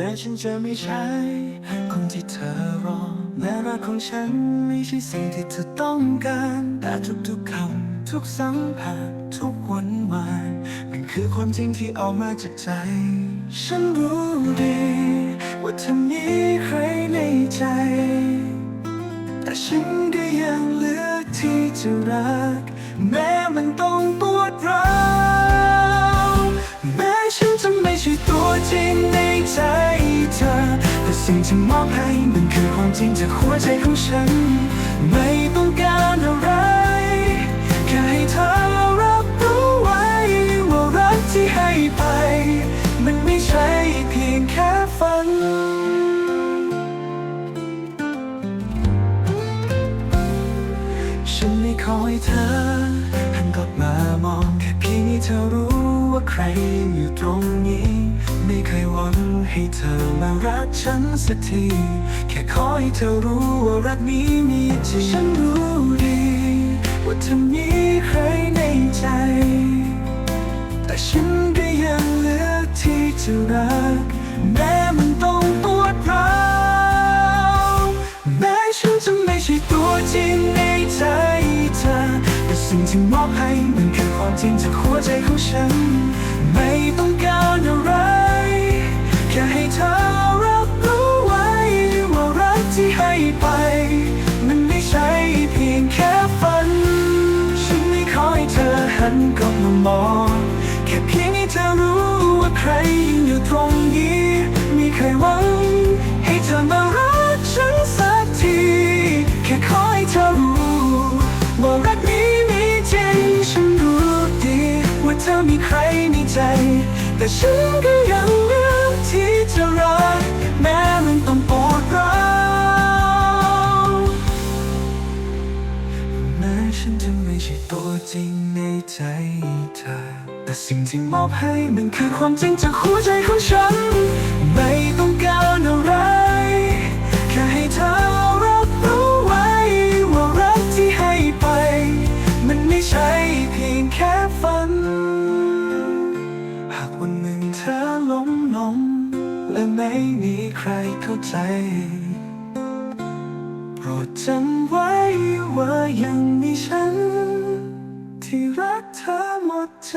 ม้ฉันจะไม่ใช่คนที่เธอรอ แม้รักของฉันไม่ใช่สิ่งที่เธอต้องการ แต่ทุกๆคำทุกสัมผัสทุกวันวานมันคือความจริงที่ออกมาจากใจ ฉันรู้ดี ว่าเธอมีใครในใจ แต่ฉันก็ยังเลือกที่จะรัก แม้มันต้องปวดร้าว มอบให้มันคือความจริงจากหัวใจของฉัน ไม่ต้องการอะไร แค่ให้เธอรับรู้ไว้ ว่ารักที่ให้ไป มันไม่ใช่เพียงแค่ฝันฉันไม่ขอให้เธอหันกลับมามอง แค่เพียงให้เธอรู้ว่าใครอยู่ตรงนี้ ไม่เคยหวังให้เธอมารักฉันสักที แค่ขอให้เธอรู้ว่ารักนี้มีจริงฉันรู้ดี ว่าเธอมีใครในใจ แต่ฉันก็ยังเลือกที่จะรัก แม้มันต้องปวดร้าวแม้ฉันจะไม่ใช่ตัวจริงในใจเธอแต่สิ่งที่มอบให้ คือความจริงจากหัวใจของฉัน ไม่ต้องการอะไร แค่ให้เธอรับรู้ไว้ว่ารักที่ให้ไป มันไม่ใช่เพียงแค่ฝัน ฉันไม่ขอให้เธอหันกลับมามอง แค่เพียงให้เธอรู้ แต่ฉันก็ยังเลือกที่จะรักแม้มันต้องปวดร้าวแม้ฉันจะไม่ใช่ตัวจริงในใจเธอ แต่สิ่งที่มอบให้มันคือความจริงจากหัวใจของฉัน ไม่ต้องการอะไร้มลงและไม่มีใครเข้าใจ โปรดจำไว้ว่ายังมีฉัน ที่รักเธอหมดใจ